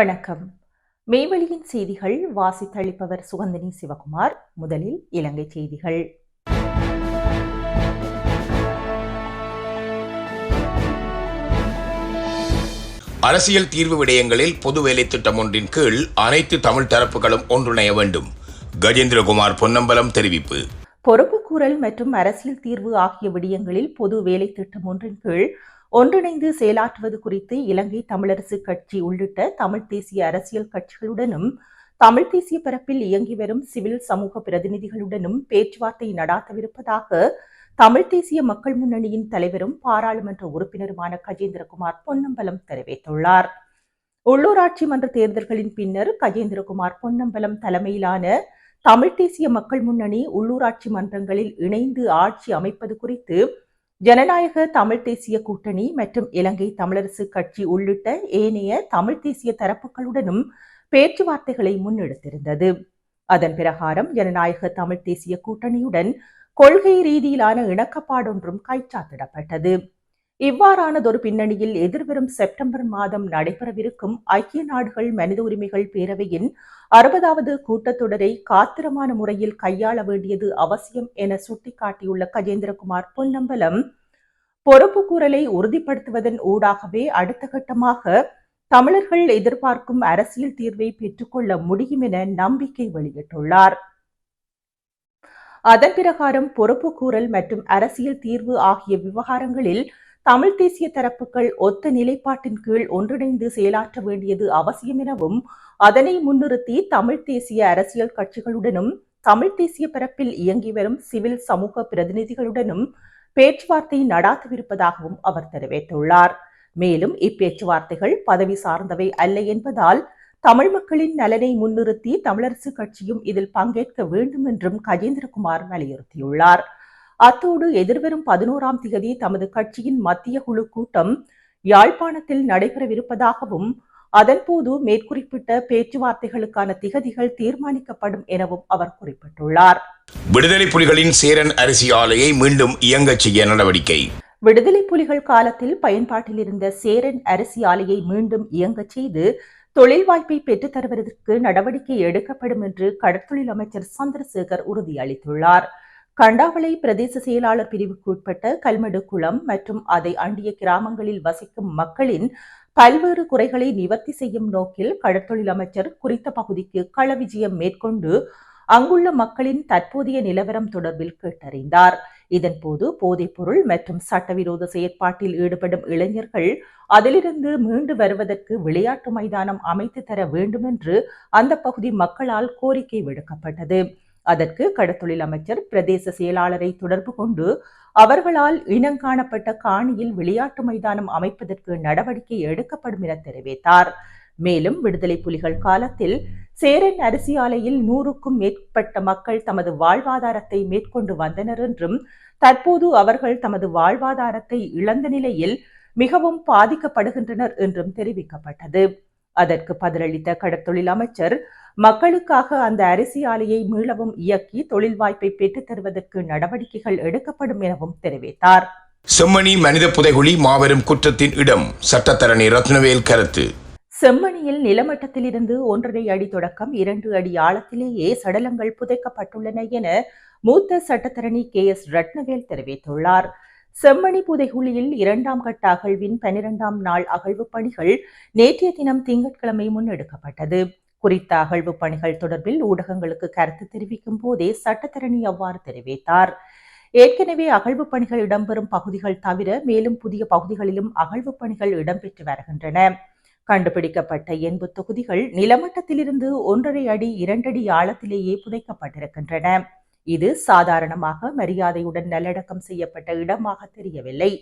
வணக்கம். மேவழியின் செய்திகள் வாசித்தளிப்பவர் சுகந்தினி சிவகுமார். முதலில் இலங்கை செய்திகள். அரசியல் தீர்வு விடயங்களில் பொது வேலை திட்டம் ஒன்றின் கீழ் அனைத்து தமிழ் தரப்புகளும் ஒன்றிணைய வேண்டும். கஜேந்திரகுமார் பொன்னம்பலம் தெரிவிப்பு. பொறுப்புக்கூறல் மற்றும் அரசியல் தீர்வு ஆகிய விடயங்களில் பொது வேலை திட்டம் ஒன்றின் கீழ் ஒன்றிணைந்து செயலாற்றுவது குறித்து இலங்கை தமிழரசு கட்சி உள்ளிட்ட தமிழ் தேசிய அரசியல் கட்சிகளுடனும் தமிழ் தேசிய பரப்பில் இயங்கி வரும் சிவில் சமூக பிரதிநிதிகளுடனும் பேச்சுவார்த்தை நடாத்தவிருப்பதாக தமிழ் தேசிய மக்கள் முன்னணியின் தலைவரும் பாராளுமன்ற உறுப்பினருமான கஜேந்திரகுமார் பொன்னம்பலம் தெரிவித்துள்ளார். உள்ளூராட்சி மன்ற தேர்தல்களின் பின்னர் கஜேந்திரகுமார் பொன்னம்பலம் தலைமையிலான தமிழ் தேசிய மக்கள் முன்னணி உள்ளூராட்சி மன்றங்களில் இணைந்து ஆட்சி அமைப்பது குறித்து ஜனநாயக தமிழ் தேசிய கூட்டணி மற்றும் இலங்கை தமிழரசு கட்சி உள்ளிட்ட ஏனைய தமிழ் தேசிய தரப்புகளுடனும் பேச்சுவார்த்தைகளை முன்னெடுத்திருந்தது. அதன் பிரகாரம் ஜனநாயக தமிழ் தேசிய கூட்டணியுடன் கொள்கை ரீதியிலான இணக்கப்பாடொன்றும் கைச்சாத்திடப்பட்டது. இவ்வாறானதொரு பின்னணியில் எதிர்வரும் செப்டம்பர் மாதம் நடைபெறவிருக்கும் ஐக்கிய நாடுகள் மனித உரிமைகள் பேரவையின் அறுபதாவது கூட்டத்தொடரை காத்திரமான முறையில் கையாள வேண்டியது அவசியம் என சுட்டிக்காட்டியுள்ள கஜேந்திரகுமார் பொன்னம்பலம் பொறுப்புக்கூறலை உறுதிப்படுத்துவதன் ஊடாகவே அடுத்த கட்டமாக தமிழர்கள் எதிர்பார்க்கும் அரசியல் தீர்வை பெற்றுக்கொள்ள முடியும் என நம்பிக்கை வெளியிட்டுள்ளார். அதன் பிரகாரம் பொறுப்புக்கூறல் மற்றும் அரசியல் தீர்வு ஆகிய விவகாரங்களில் தமிழ் தேசிய தரப்புகள் ஒத்த நிலைப்பாட்டின் கீழ் ஒன்றிணைந்து செயலாற்ற வேண்டியது அவசியம் எனவும் அதனை முன்னிறுத்தி தமிழ் தேசிய அரசியல் கட்சிகளுடனும் தமிழ் தேசிய பரப்பில் இயங்கி வரும் சிவில் சமூக பிரதிநிதிகளுடனும் பேச்சுவார்த்தை நடாத்தவிருப்பதாகவும் அவர் தெரிவித்துள்ளார். மேலும் இப்பேச்சுவார்த்தைகள் பதவி சார்ந்தவை அல்ல என்பதால் தமிழ் மக்களின் நலனை முன்னிறுத்தி தமிழரசு கட்சியும் இதில் பங்கேற்க வேண்டும் என்றும் கஜேந்திரகுமார் வலியுறுத்தியுள்ளார். அத்தோடு எதிர்வரும் பதினோராம் திகதி தமது கட்சியின் மத்திய குழு கூட்டம் யாழ்ப்பாணத்தில் நடைபெறவிருப்பதாகவும் அதன்போது மேற்குறிப்பிட்ட பேச்சுவார்த்தைகளுக்கான திகதிகள் தீர்மானிக்கப்படும் எனவும் அவர் குறிப்பிட்டுள்ளார். விடுதலை புலிகளின் சேரன் அரிசி ஆலையை மீண்டும் இயங்கச் செய்ய நடவடிக்கை. விடுதலை புலிகள் காலத்தில் பயன்பாட்டில் இருந்த சேரன் அரிசி ஆலையை மீண்டும் இயங்கச் செய்து தொழில் வாய்ப்பை பெற்றுத் தருவதற்கு நடவடிக்கை எடுக்கப்படும் என்று கடற்தொழில் அமைச்சர் சந்திரசேகர் உறுதியளித்துள்ளார். கண்டாவளை பிரதேச செயலாளர் பிரிவுக்கு உட்பட்ட கல்மடு குளம் மற்றும் அதை அண்டிய கிராமங்களில் வசிக்கும் மக்களின் பல்வேறு குறைகளை நிவர்த்தி செய்யும் நோக்கில் கடற்தொழில் அமைச்சர் குறித்த பகுதிக்கு களவிஜயம் மேற்கொண்டு அங்குள்ள மக்களின் தற்போதைய நிலவரம் தொடர்பில் கேட்டறிந்தார். இதன்போது போதைப்பொருள் மற்றும் சட்டவிரோத செயற்பாட்டில் ஈடுபடும் இளைஞர்கள் அதிலிருந்து மீண்டு வருவதற்கு விளையாட்டு மைதானம் அமைத்து தர வேண்டுமென்று அந்த பகுதி மக்களால் கோரிக்கை விடுக்கப்பட்டது. அதற்கு கடத்தொழில் அமைச்சர் பிரதேச செயலாளரை தொடர்பு கொண்டு அவர்களால் இனங்காணப்பட்ட காணியில் விளையாட்டு மைதானம் அமைப்பதற்கு நடவடிக்கை எடுக்கப்படும் என தெரிவித்தார். மேலும் விடுதலை புலிகள் காலத்தில் சேரன் அரிசி ஆலையில் நூறுக்கும் மேற்பட்ட மக்கள் தமது வாழ்வாதாரத்தை மேற்கொண்டு வந்தனர் என்றும் தற்போது அவர்கள் தமது வாழ்வாதாரத்தை இழந்த நிலையில் மிகவும் பாதிக்கப்படுகின்றனர் என்றும் தெரிவிக்கப்பட்டது. அதற்கு பதிலளித்த கடற்தொழில் அமைச்சர் மக்களுக்காக அந்த அரிசி ஆலையை மீளவும் இயக்கி தொழில் வாய்ப்பை பெற்றுத் தருவதற்கு நடவடிக்கைகள் எடுக்கப்படும் எனவும் தெரிவித்தார். செம்மணி மனித புதைகுழி மாபெரும் குற்றத்தின் இடம் சட்டத்தரணி ரத்னவேல் கருத்து. செம்மணியில் நிலமட்டத்திலிருந்து ஒன்றரை அடி தொடக்கம் இரண்டு அடி ஆழத்திலேயே சடலங்கள் புதைக்கப்பட்டுள்ளன என மூத்த சட்டத்தரணி கே எஸ் ரத்னவேல் தெரிவித்துள்ளார். செம்மணி புதைகுழியில் இரண்டாம் கட்ட அகழ்வின் பனிரெண்டாம் நாள் அகழ்வு பணிகள் நேற்றைய தினம் திங்கட்கிழமை முன்னெடுக்கப்பட்டது. குறித்த அகழ்வு பணிகள் தொடர்பில் ஊடகங்களுக்கு கருத்து தெரிவிக்கும் போதே சட்டத்தரணி அவ்வாறு தெரிவித்தார். ஏற்கனவே அகழ்வு பணிகள் இடம்பெறும் பகுதிகள் தவிர மேலும் புதிய பகுதிகளிலும் அகழ்வு பணிகள் இடம்பெற்று வருகின்றன. கண்டுபிடிக்கப்பட்ட எண்பு தொகுதிகள் நிலமட்டத்திலிருந்து ஒன்றரை அடி இரண்டடி ஆழத்திலேயே புதைக்கப்பட்டிருக்கின்றன. இது சாதாரணமாக மரியாதையுடன் நல்லடக்கம் செய்யப்பட்ட இடமாக தெரியவில்லை.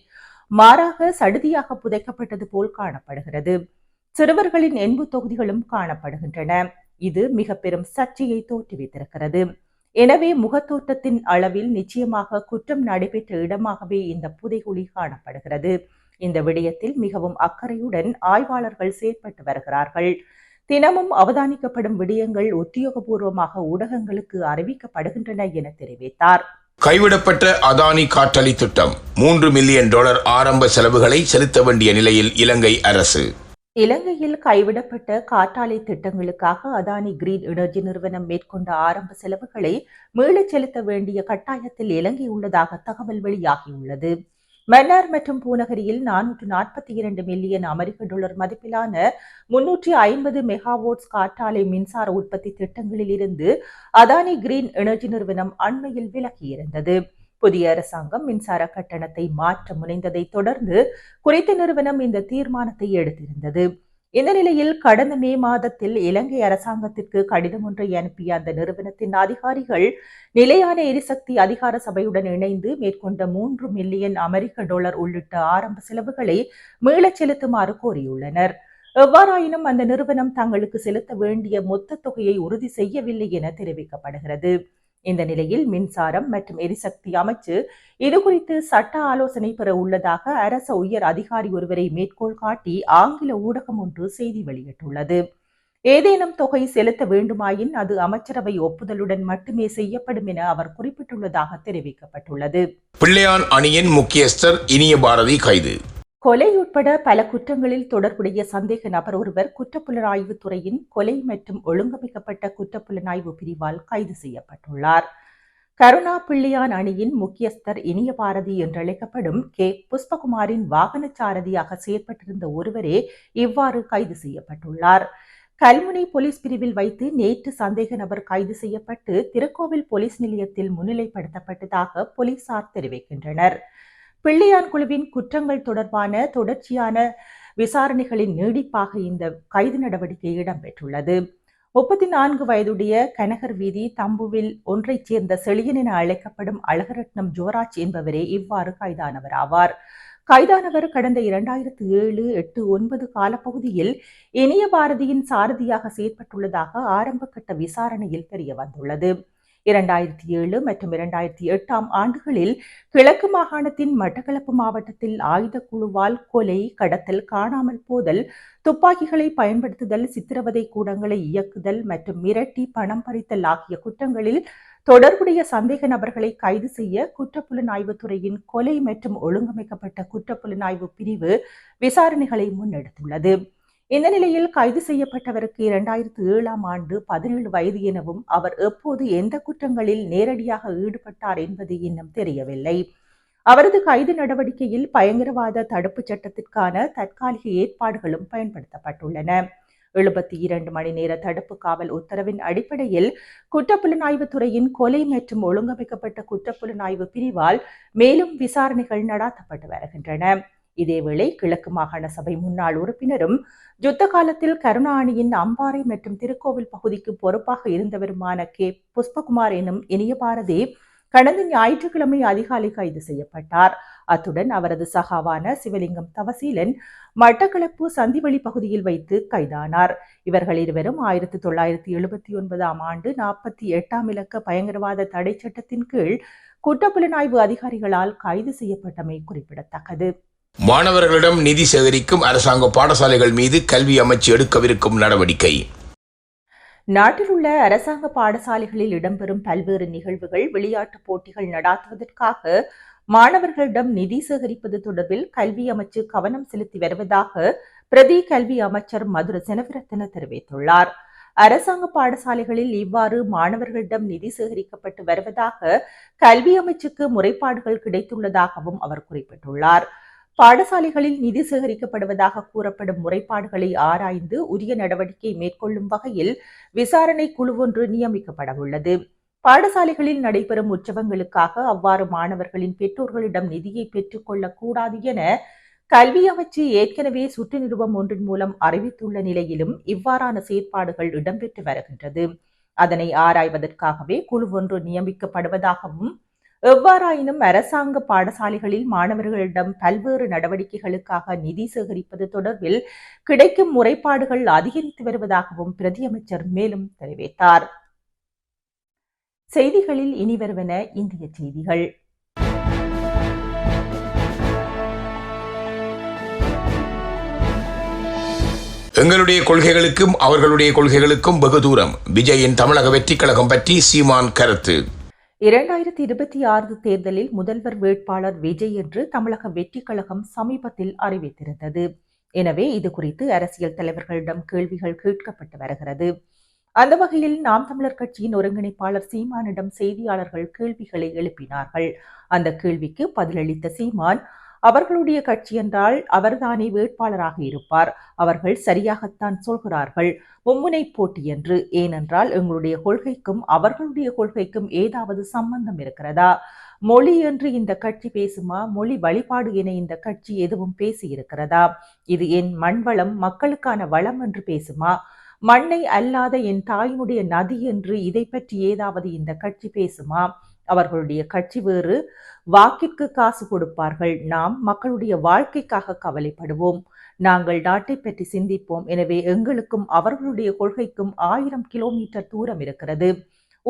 மாறாக சடுதியாக புதைக்கப்பட்டது போல் காணப்படுகிறது. சிறுவர்களின் எண்பு தொகுதிகளும் காணப்படுகின்றன. இது மிக பெரும் சர்ச்சையை தோற்றுவித்திருக்கிறது. எனவே முகத்தோட்டத்தின் அளவில் நிச்சயமாக குற்றம் நடைபெற்ற இடமாகவே இந்த புதைகுழி காணப்படுகிறது. இந்த விடயத்தில் மிகவும் அக்கறையுடன் ஆய்வாளர்கள் செயற்பட்டு வருகிறார்கள். தினமும் அவதானிக்கப்படும் விடயங்கள் உத்தியோகபூர்வமாக ஊடகங்களுக்கு அறிவிக்கப்படுகின்றன என தெரிவித்தார். கைவிடப்பட்ட அதானி காற்றலி திட்டம். மூன்று மில்லியன் டாலர் ஆரம்ப செலவுகளை செலுத்த வேண்டிய நிலையில் இலங்கை அரசு. இலங்கையில் கைவிடப்பட்ட காற்றாலை திட்டங்களுக்காக அதானி கிரீன் எனர்ஜி நிறுவனம் மேற்கொண்ட ஆரம்ப செலவுகளை மீளச் செலுத்த வேண்டிய கட்டாயத்தில் இலங்கை உள்ளதாக தகவல் வெளியாகியுள்ளது. மன்னார் மற்றும் பூநகரியில் நானூற்று நாற்பத்தி இரண்டு மில்லியன் அமெரிக்க டாலர் மதிப்பிலான முன்னூற்றி ஐம்பது மெகாவோட்ஸ் காற்றாலை மின்சார உற்பத்தி திட்டங்களில் இருந்து அதானி கிரீன் எனர்ஜி நிறுவனம் அண்மையில் விலகியிருந்தது. புதிய அரசாங்கம் மின்சார கட்டணத்தை மாற்ற முனைந்ததை தொடர்ந்து குறித்த நிறுவனம் இந்த தீர்மானத்தை எடுத்திருந்தது. இந்த நிலையில் கடந்த மே மாதத்தில் இலங்கை அரசாங்கத்திற்கு கடிதம் ஒன்றை அனுப்பிய அந்த நிறுவனத்தின் அதிகாரிகள் நிலையான எரிசக்தி அதிகார சபையுடன் இணைந்து மேற்கொண்ட மூன்று மில்லியன் அமெரிக்க டாலர் உள்ளிட்ட ஆரம்ப செலவுகளை மீளச் செலுத்துமாறு கோரியுள்ளனர். எவ்வாறாயினும் அந்த நிறுவனம் தங்களுக்கு செலுத்த வேண்டிய மொத்த தொகையை உறுதி செய்யவில்லை என தெரிவிக்கப்படுகிறது. இந்த நிலையில் மின்சாரம் மற்றும் எரிசக்தி அமைச்சு இதுகுறித்து சட்ட ஆலோசனை பெற உள்ளதாக அரச உயர் அதிகாரி ஒருவரை மேற்கோள் காட்டி ஆங்கில ஊடகம் ஒன்று செய்தி வெளியிட்டுள்ளது. ஏதேனும் தொகை செலுத்த வேண்டுமாயின் அது அமைச்சரவை ஒப்புதலுடன் மட்டுமே செய்யப்படும் என அவர் குறிப்பிட்டுள்ளதாக தெரிவிக்கப்பட்டுள்ளது. பிள்ளையான் அணியின் முக்கியஸ்தர் இனிய பாரதி கைது. கொலை உட்பட பல குற்றங்களில் தொடர்புடைய சந்தேக நபர் ஒருவர் குற்றப்புலனாய்வு துறையின் கொலை மற்றும் ஒழுங்கமைக்கப்பட்ட குற்றப்புலனாய்வு பிரிவால் கைது செய்யப்பட்டுள்ளார். கருணா பிள்ளையான் அணியின் முக்கியஸ்தர் இனிய பாரதி என்றழைக்கப்படும் கே. புஷ்பகுமாரின் வாகன சாரதியாக செயற்பட்டிருந்த ஒருவரே இவ்வாறு கைது செய்யப்பட்டுள்ளார். கல்முனை போலீஸ் பிரிவில் வைத்து நேற்று சந்தேக நபர் கைது செய்யப்பட்டு திருக்கோவில் போலீஸ் நிலையத்தில் முன்னிலைப்படுத்தப்பட்டதாக போலீசார் தெரிவிக்கின்றனர். பிள்ளையான் குழுவின் குற்றங்கள் தொடர்பான தொடர்ச்சியான விசாரணைகளின் நீடிப்பாக இந்த கைது நடவடிக்கை இடம்பெற்றுள்ளது. முப்பத்தி நான்கு வயதுடைய கனகர் வீதி தம்புவில் ஒன்றைச் சேர்ந்த செழியன் என அழைக்கப்படும் அழகரட்னம் ஜோராஜ் என்பவரே இவ்வாறு கைதானவர் ஆவார். கைதானவர் கடந்த இரண்டாயிரத்து ஏழு எட்டு ஒன்பது காலப்பகுதியில் இனிய பாரதியின் சாரதியாக செயற்பட்டுள்ளதாக ஆரம்பகட்ட விசாரணையில் தெரிய வந்துள்ளது இரண்டாயிரத்தி ஏழு மற்றும் இரண்டாயிரத்தி எட்டாம் ஆண்டுகளில் கிழக்கு மாகாணத்தின் மட்டக்களப்பு மாவட்டத்தில் ஆயுத குழுவால் கொலை கடத்தல் காணாமல் போதல் துப்பாக்கிகளை பயன்படுத்துதல் சித்திரவதை கூடங்களை இயக்குதல் மற்றும் மிரட்டி பணம் பறித்தல் ஆகிய குற்றங்களில் தொடர்புடைய சந்தேக நபர்களை கைது செய்ய குற்றப்புலனாய்வு துறையின் கொலை மற்றும் ஒழுங்கமைக்கப்பட்ட குற்றப்புலனாய்வு பிரிவு விசாரணைகளை முன்னெடுத்துள்ளது. இந்த நிலையில் கைது செய்யப்பட்டவருக்கு இரண்டாயிரத்து ஏழாம் ஆண்டு பதினேழு வயது எனவும் அவர் எப்போது எந்த குற்றங்களில் நேரடியாக ஈடுபட்டார் என்பது இன்னும் தெரியவில்லை. அவரது கைது நடவடிக்கையில் பயங்கரவாத தடுப்பு சட்டத்திற்கான தற்காலிக ஏற்பாடுகளும் பயன்படுத்தப்பட்டுள்ளன. எழுபத்தி இரண்டு மணி நேர தடுப்பு காவல் உத்தரவின் அடிப்படையில் குற்றப்புலனாய்வு துறையின் கொலை மற்றும் ஒழுங்கமைக்கப்பட்ட குற்றப்புலனாய்வு பிரிவால் மேலும் விசாரணைகள் நடாத்தப்பட்டு வருகின்றன. இதேவேளை கிழக்கு மாகாண சபை முன்னாள் உறுப்பினரும் யுத்த காலத்தில் கருணாணியின் அம்பாறை மற்றும் திருக்கோவில் பகுதிக்கு பொறுப்பாக இருந்தவருமான கே. புஷ்பகுமார் எனும் இனிய பாரதி கடந்த ஞாயிற்றுக்கிழமை அதிகாலை கைது செய்யப்பட்டார். அத்துடன் அவரது சகாவான சிவலிங்கம் தவசீலன் மட்டக்களப்பு சந்திவெளி பகுதியில் வைத்து கைதானார். இவர்கள் இருவரும் ஆயிரத்தி தொள்ளாயிரத்தி எழுபத்தி ஒன்பதாம் ஆண்டு நாற்பத்தி எட்டாம் இலக்க பயங்கரவாத தடை சட்டத்தின் கீழ் குற்றப்புலனாய்வு அதிகாரிகளால் கைது செய்யப்பட்டமை குறிப்பிடத்தக்கது. மாணவர்களிடம் நிதி சேகரிக்கும் அரசாங்க பாடசாலைகள் மீது கல்வி அமைச்சு எடுக்கவிருக்கும் நடவடிக்கை. நாட்டில் உள்ள அரசாங்க பாடசாலைகளில் இடம்பெறும் பல்வேறு நிகழ்வுகள் விளையாட்டுப் போட்டிகள் நடாத்துவதற்காக மாணவர்களிடம் நிதி சேகரிப்பது தொடர்பில் கல்வி அமைச்சு கவனம் செலுத்தி வருவதாக பிரதி கல்வி அமைச்சர் மதுர செனவிரத்தன தெரிவித்துள்ளார். அரசாங்க பாடசாலைகளில் இவ்வாறு மாணவர்களிடம் நிதி சேகரிக்கப்பட்டு வருவதாக கல்வி அமைச்சுக்கு முறைப்பாடுகள் கிடைத்துள்ளதாகவும் அவர் குறிப்பிட்டுள்ளார். பாடசாலைகளில் நிதி சேகரிக்கப்படுவதாக கூறப்படும் முறைப்பாடுகளை ஆராய்ந்து உரிய நடவடிக்கை மேற்கொள்ளும் வகையில் விசாரணை குழு ஒன்று நியமிக்கப்படவுள்ளது பாடசாலைகளில் நடைபெறும் உற்சவங்களுக்காக அவ்வாறு மாணவர்களின் பெற்றோர்களிடம் நிதியை பெற்றுக்கொள்ளக் கூடாது என கல்வி அமைச்சு ஏற்கனவே சுற்று நிறுவம் ஒன்றின் மூலம் அறிவித்துள்ள நிலையிலும் இவ்வாறான செயற்பாடுகள் இடம்பெற்று வருகின்றது. அதனை ஆராய்வதற்காகவே குழு ஒன்று நியமிக்கப்படுவதாகவும் எவ்வாறாயினும் அரசாங்க பாடசாலைகளில் மாணவர்களிடம் பல்வேறு நடவடிக்கைகளுக்காக நிதி சேகரிப்பது தொடர்பில் கிடைக்கும் முறைப்பாடுகள் அதிகரித்து வருவதாகவும் பிரதியமைச்சர் மேலும் தெரிவித்தார். செய்திகளில் இனி வருவன இந்திய செய்திகள். எங்களுடைய கொள்கைகளுக்கும் அவர்களுடைய கொள்கைகளுக்கும் வெகு தூரம். விஜயின் தமிழக வெற்றிக் கழகம் பற்றி சீமான் கருத்து. இரண்டாயிரத்தி இருபத்தி ஆறு தேர்தலில் முதல்வர் வேட்பாளர் விஜய் என்று தமிழக வெற்றி கழகம் சமீபத்தில் அறிவித்திருந்தது. எனவே இது குறித்து அரசியல் தலைவர்களிடம் கேள்விகள் கேட்கப்பட்டு வருகிறது. அந்த வகையில் நாம் தமிழர் கட்சியின் ஒருங்கிணைப்பாளர் சீமானிடம் செய்தியாளர்கள் கேள்விகளை எழுப்பினார்கள். அந்த கேள்விக்கு பதிலளித்த சீமான் அவர்களுடைய கட்சி என்றால் அவர்தானே வேட்பாளராக இருப்பார். அவர்கள் சரியாகத்தான் சொல்கிறார்கள். மும்முனை போட்டி என்று. ஏனென்றால் எங்களுடைய கொள்கைக்கும் அவர்களுடைய கொள்கைக்கும் ஏதாவது சம்பந்தம் இருக்கிறதா? மொழி என்று இந்த கட்சி பேசுமா? மொழி வழிபாடு என இந்த கட்சி எதுவும் பேசியிருக்கிறதா? இது என் மண் வளம் மக்களுக்கான வளம் என்று பேசுமா? மண்ணை அல்லாத என் தாயினுடைய நதி என்று இதை பற்றி ஏதாவது இந்த கட்சி பேசுமா? அவர்களுடைய கட்சி வேறு வாக்கிற்கு காசு கொடுப்பார்கள். நாம் மக்களுடைய வாழ்க்கைக்காக கவலைப்படுவோம். நாங்கள் நாட்டை பற்றி சிந்திப்போம். எனவே எங்களுக்கும் அவர்களுடைய கொள்கைக்கும் ஆயிரம் கிலோமீட்டர் தூரம் இருக்கிறது.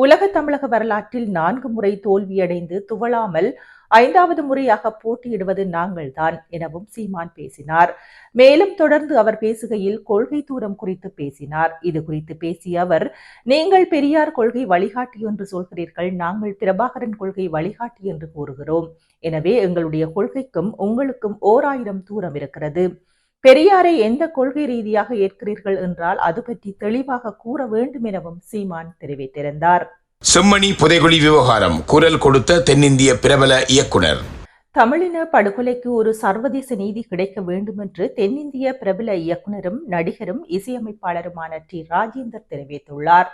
உலக தமிழக வரலாற்றில் நான்கு முறை தோல்வியடைந்து துவளாமல் ஐந்தாவது முறையாக போட்டியிடுவது நாங்கள்தான் எனவும் சீமான் பேசினார். மேலும் தொடர்ந்து அவர் பேசுகையில் கொள்கை தூரம் குறித்து பேசினார். இது குறித்து பேசிய அவர் நீங்கள் பெரியார் கொள்கை வழிகாட்டி என்று சொல்கிறீர்கள் நாங்கள் பிரபாகரன் கொள்கை வழிகாட்டி என்று கூறுகிறோம். எனவே எங்களுடைய கொள்கைக்கும் உங்களுக்கும் ஓர் ஆயிரம் தூரம் இருக்கிறது. பெரியாரை எந்த கொள்கை ரீதியாக ஏற்கிறீர்கள் என்றால் அது பற்றி தெளிவாக கூற வேண்டும் எனவும் சீமான் தெரிவித்திருந்தார். செம்மணி புதைகுழி விவகாரம் குரல் கொடுத்த தென்னிந்திய பிரபல இயக்குனர். தமிழின படுகொலைக்கு ஒரு சர்வதேச நீதி கிடைக்க வேண்டும் என்று தென்னிந்திய பிரபல இயக்குனரும் நடிகரும் இசையமைப்பாளருமான டி. ராஜேந்தர் தெரிவித்துள்ளார்.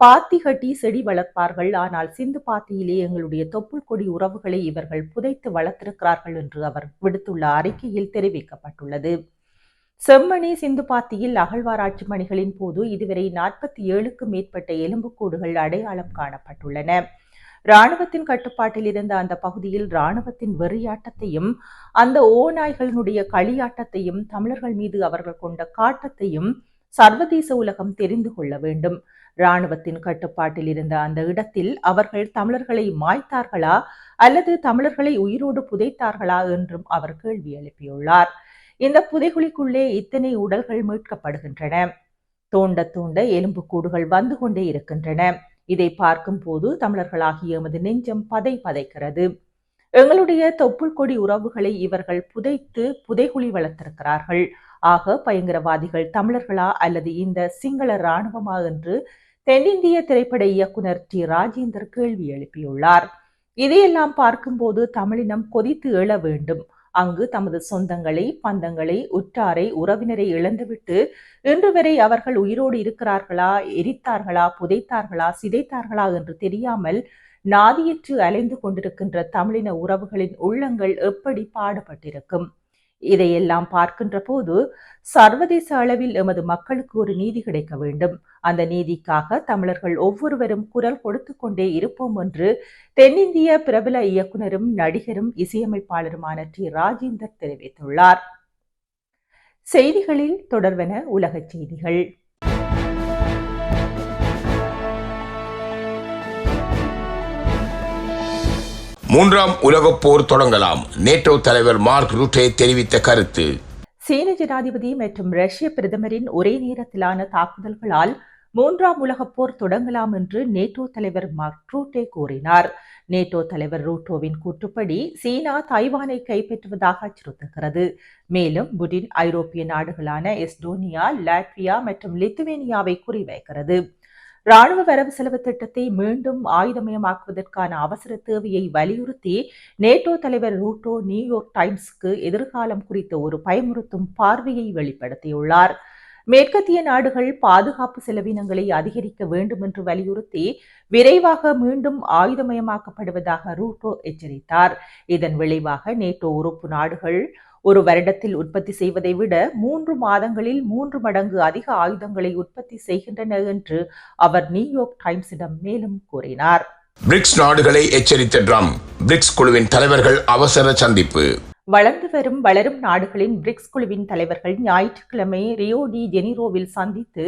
பாத்தி கட்டி செடி வளர்ப்பார்கள் ஆனால் சிந்து பாத்தியிலே எங்களுடைய தொப்புள் கொடி உறவுகளை இவர்கள் புதைத்து வளர்த்திருக்கிறார்கள் என்று அவர் விடுத்துள்ள அறிக்கையில் தெரிவிக்கப்பட்டுள்ளது. செம்மணி சிந்து பாத்தியில் அகழ்வாராய்ச்சி பணிகளின் போது இதுவரை நாற்பத்தி ஏழுக்கும் மேற்பட்ட எலும்புக்கூடுகள் அடையாளம் காணப்பட்டுள்ளன. இராணுவத்தின் கட்டுப்பாட்டில் இருந்த அந்த பகுதியில் இராணுவத்தின் வெறியாட்டத்தையும் அந்த ஓநாய்களினுடைய களியாட்டத்தையும் தமிழர்கள் மீது அவர்கள் கொண்ட காட்டத்தையும் சர்வதேச உலகம் தெரிந்து கொள்ள வேண்டும். இராணுவத்தின் கட்டுப்பாட்டில் இருந்த அந்த இடத்தில் அவர்கள் தமிழர்களை மாய்த்தார்களா அல்லது தமிழர்களை உயிரோடு புதைத்தார்களா என்றும் அவர் கேள்வி எழுப்பியுள்ளார். இந்த புதைகுழிக்குள்ளே இத்தனை உடல்கள் மீட்கப்படுகின்றன. தோண்ட தோண்ட எலும்புக்கூடுகள் வந்து கொண்டே இருக்கின்றன. இதை பார்க்கும் போது தமிழர்களாகிய எமது நெஞ்சம் பதை பதைக்கிறது. எங்களுடைய தொப்புள் கொடி உறவுகளை இவர்கள் புதைத்து புதைகுழி வளர்த்திருக்கிறார்கள். ஆக பயங்கரவாதிகள் தமிழர்களா அல்லது இந்த சிங்கள இராணுவமா என்று தென்னிந்திய திரைப்பட இயக்குனர் டி. ராஜேந்தர் கேள்வி எழுப்பியுள்ளார். இதையெல்லாம் பார்க்கும்போது தமிழினம் கொதித்து எழ வேண்டும். அங்கு தமது சொந்தங்களை பந்தங்களை உற்றாரை உறவினரை இழந்துவிட்டு இன்று வரை அவர்கள் உயிரோடு இருக்கிறார்களா எரித்தார்களா புதைத்தார்களா சிதைத்தார்களா என்று தெரியாமல் நாதியற்று அலைந்து கொண்டிருக்கின்ற தமிழின உறவுகளின் உள்ளங்கள் எப்படி பாடுபட்டிருக்கும்? இதையெல்லாம் பார்க்கின்ற போது சர்வதேச அளவில் எமது மக்களுக்கு ஒரு நீதி கிடைக்க வேண்டும். அந்த நீதிக்காக தமிழர்கள் ஒவ்வொருவரும் குரல் கொடுத்து கொண்டே இருப்போம் என்று தென்னிந்திய பிரபல இயக்குனரும் நடிகரும் இசையமைப்பாளருமான டி. ராஜேந்தர் தெரிவித்துள்ளார். செய்திகளில் தொடர்வன உலகச் செய்திகள். மூன்றாம் உலகப் போர் தொடங்கலாம். நேட்டோ தலைவர் மார்க் ரூட்டே தெரிவித்த கருத்து. சீன ஜனாதிபதி மற்றும் ரஷ்ய பிரதமரின் ஒரே நேரத்திலான தாக்குதல்களால் மூன்றாம் உலகப் போர் தொடங்கலாம் என்று நேட்டோ தலைவர் மார்க் ரூட்டே கூறினார். நேட்டோ தலைவர் ரூட்டோவின் கூற்றுப்படி சீனா தைவானை கைப்பற்றுவதாக அச்சுறுத்துகிறது. மேலும் புடின் ஐரோப்பிய நாடுகளான எஸ்டோனியா லாட்வியா மற்றும் லித்துவேனியாவை குறிவைக்கிறது. ராணுவ வரவு செலவு திட்டத்தை மீண்டும் ஆயுதமயமாக்குவதற்கான அவசர தேவையை வலியுறுத்தி நேட்டோ தலைவர் ரூட்டோ நியூயோர்க் டைம்ஸுக்கு எதிர்காலம் குறித்த ஒரு பயமுறுத்தும் பார்வையை வெளிப்படுத்தியுள்ளார். மேற்கத்திய நாடுகள் பாதுகாப்பு செலவினங்களை அதிகரிக்க வேண்டும் என்று வலியுறுத்தி விரைவாக மீண்டும் ஆயுதமயமாக்கப்படுவதாக ரூட்டோ எச்சரித்தார். இதன் விளைவாக நேட்டோ உறுப்பு நாடுகள் ஒரு வருடத்தில் உற்பத்தி செய்வதை விட மூன்று மாதங்களில் மூன்று மடங்கு அதிக ஆயுதங்களை உற்பத்தி செய்கின்றன என்று அவர் நியூயார்க் டைம்ஸிடம் மேலும் கூறினார். பிரிக்ஸ் நாடுகளை எச்சரித்த ட்ரம் பிரிக்ஸ் குழுவின் தலைவர்கள் அவசர சந்திப்பு. வளர்ந்து வரும் வளரும் நாடுகளின் பிரிக்ஸ் குழுவின் தலைவர்கள் ஞாயிற்றுக்கிழமை ரியோ டி ஜெனிரோவில் சந்தித்து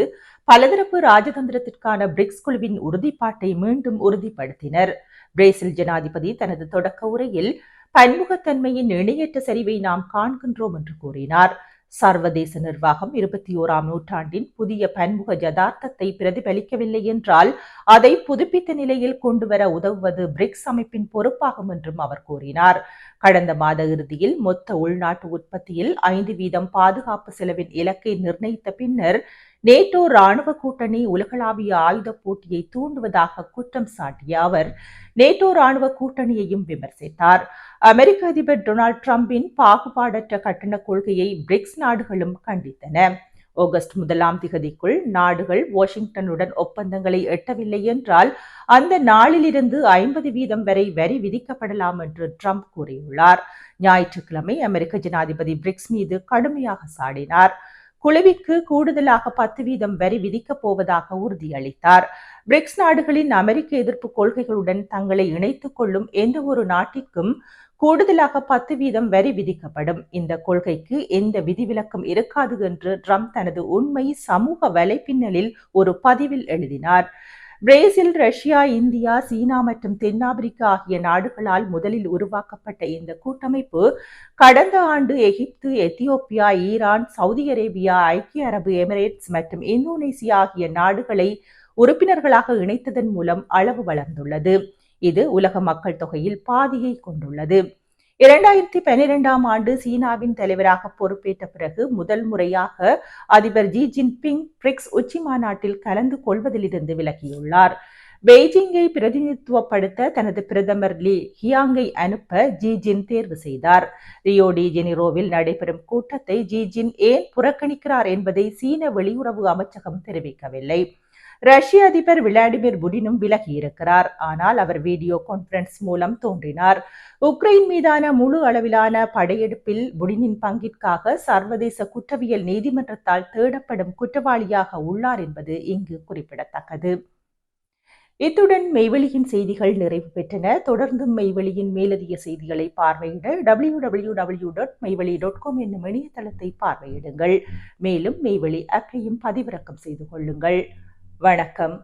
பலதரப்பு ராஜதந்திரத்திற்கான பிரிக்ஸ் குழுவின் உறுதிப்பாட்டை மீண்டும் உறுதிப்படுத்தினர். பிரேசில் ஜனாதிபதி தனது தொடக்க உரையில் பன்முகத்தன்மையின் இணையற்ற சரிவை நாம் காண்கின்றோம் என்று கூறினார். சர்வதேச நிர்வாகம் இருபத்தி ஓராம் நூற்றாண்டின் புதிய பன்முக யதார்த்தத்தை பிரதிபலிக்கவில்லை என்றால் அதை புதுப்பித்த நிலையில் கொண்டுவர உதவுவது பிரிக்ஸ் அமைப்பின் பொறுப்பாகும் என்றும் அவர் கூறினார். கடந்த மாத இறுதியில் மொத்த உள்நாட்டு உற்பத்தியில் ஐந்து வீதம் பாதுகாப்பு செலவின் இலக்கை நிர்ணயித்த பின்னர் நேட்டோ ராணுவ கூட்டணி உலகளாவிய ஆயுத போட்டியை தூண்டுவதாக குற்றம் சாட்டிய அவர் நேட்டோ ராணுவ கூட்டணியையும் விமர்சித்தார். அமெரிக்க அதிபர் டொனால்ட் டிரம்பின் பாகுபாடற்ற கட்டண கொள்கையை பிரிக்ஸ் நாடுகளும் கண்டித்தன. ஆகஸ்ட் முதலாம் திகதிக்குள் நாடுகள் வாஷிங்டனுடன் ஒப்பந்தங்களை எட்டவில்லை என்றால் அந்த நாளிலிருந்து ஐம்பது வீதம் வரை வரி விதிக்கப்படலாம் என்று ட்ரம்ப் கூறியுள்ளார். ஞாயிற்றுக்கிழமை அமெரிக்க ஜனாதிபதி பிரிக்ஸ் மீது கடுமையாக சாடினார். குழுவிற்கு கூடுதலாக பத்து வீதம் வரி விதிக்கப் போவதாக உறுதியளித்தார். பிரிக்ஸ் நாடுகளின் அமெரிக்க எதிர்ப்பு கொள்கைகளுடன் தங்களை இணைத்துக் கொள்ளும் எந்த ஒரு நாட்டிற்கும் கூடுதலாக பத்து வீதம் வரி விதிக்கப்படும். இந்த கொள்கைக்கு எந்த விதிவிலக்கும் இருக்காது என்று ட்ரம்ப் தனது உண்மை சமூக வலைப்பின்னலில் ஒரு பதிவில் எழுதினார். பிரேசில் ரஷ்யா இந்தியா சீனா மற்றும் தென்னாப்பிரிக்கா ஆகிய நாடுகளால் முதலில் உருவாக்கப்பட்ட இந்த கூட்டமைப்பு கடந்த ஆண்டு Egypt Ethiopia Iran Saudi Arabia ஐக்கிய அரபு எமிரேட்ஸ் மற்றும் இந்தோனேசியா ஆகிய நாடுகளை உறுப்பினர்களாக இணைத்ததன் மூலம் அளவு வளர்ந்துள்ளது. இது உலக மக்கள் தொகையில் பாதியை கொண்டுள்ளது. இரண்டாயிரத்தி பனிரெண்டாம் ஆண்டு சீனாவின் தலைவராக பொறுப்பேற்ற பிறகு முதல் முறையாக அதிபர் ஜி ஜின்பிங் பிரிக்ஸ் உச்சி மாநாட்டில் கலந்து கொள்வதிலிருந்து விலகியுள்ளார். பெய்ஜிங்கை பிரதிநிதித்துவப்படுத்த தனது பிரதமர் லீ ஹியாங்கை அனுப்ப ஜி ஜின் தேர்வு செய்தார். ரியோ டி ஜெனிரோவில் நடைபெறும் கூட்டத்தை ஜி ஜின் ஏன் புறக்கணிக்கிறார் என்பதை சீன வெளியுறவு அமைச்சகம் தெரிவிக்கவில்லை. ரஷ்ய அதிபர் விளாடிமிர் புடினும் விலகியிருக்கிறார். ஆனால் அவர் வீடியோ கான்பரன்ஸ் மூலம் தோன்றினார். உக்ரைன் மீதான முழு அளவிலான படையெடுப்பில் புடினின் பங்கிற்காக சர்வதேச குற்றவியல் நீதிமன்றத்தால் தேடப்படும் குற்றவாளியாக உள்ளார் என்பது இங்கு குறிப்பிடத்தக்கது. இத்துடன் மெய்வெளியின் செய்திகள் நிறைவு பெற்றன. தொடர்ந்து மெய்வெளியின் மேலதிக செய்திகளை பார்வையிட W W W dot Meiveli dot com என்னும் இணையதளத்தை பார்வையிடுங்கள். மேலும் மெய்வெளி ஆப்பையும் பதிவிறக்கம் செய்து கொள்ளுங்கள். வணக்கம்.